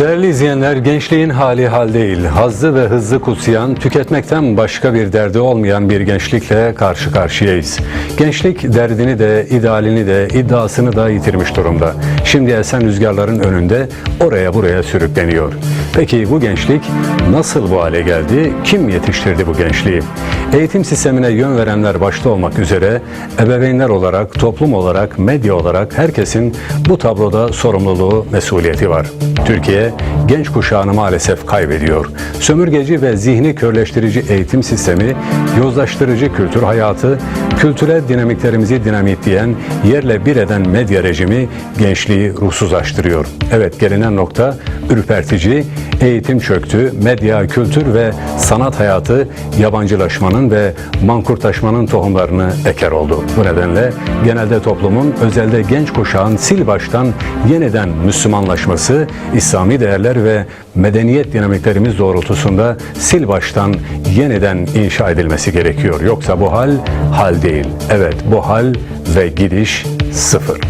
Değerli izleyenler, gençliğin hali hal değil. Hazzı ve hızlı kutsayan, tüketmekten başka bir derdi olmayan bir gençlikle karşı karşıyayız. Gençlik derdini de, idealini de, iddiasını da yitirmiş durumda. Şimdi esen rüzgarların önünde oraya buraya sürükleniyor. Peki bu gençlik nasıl bu hale geldi? Kim yetiştirdi bu gençliği? Eğitim sistemine yön verenler başta olmak üzere ebeveynler olarak, toplum olarak, medya olarak herkesin bu tabloda sorumluluğu, mesuliyeti var. Türkiye genç kuşağını maalesef kaybediyor. Sömürgeci ve zihni körleştirici eğitim sistemi, yozlaştırıcı kültür hayatı, kültürel dinamiklerimizi dinamitleyen, yerle bir eden medya rejimi gençliği ruhsuzlaştırıyor. Evet gelinen nokta ürpertici, eğitim çöktü, medya, kültür ve sanat hayatı yabancılaşmanın ve mankurtaşmanın tohumlarını eker oldu. Bu nedenle genelde toplumun, özelde genç kuşağın sil baştan yeniden Müslümanlaşması, İslami değerler ve medeniyet dinamiklerimiz doğrultusunda sil baştan yeniden inşa edilmesi gerekiyor. Yoksa bu hal hal değil. Evet bu hal ve gidiş sıfır.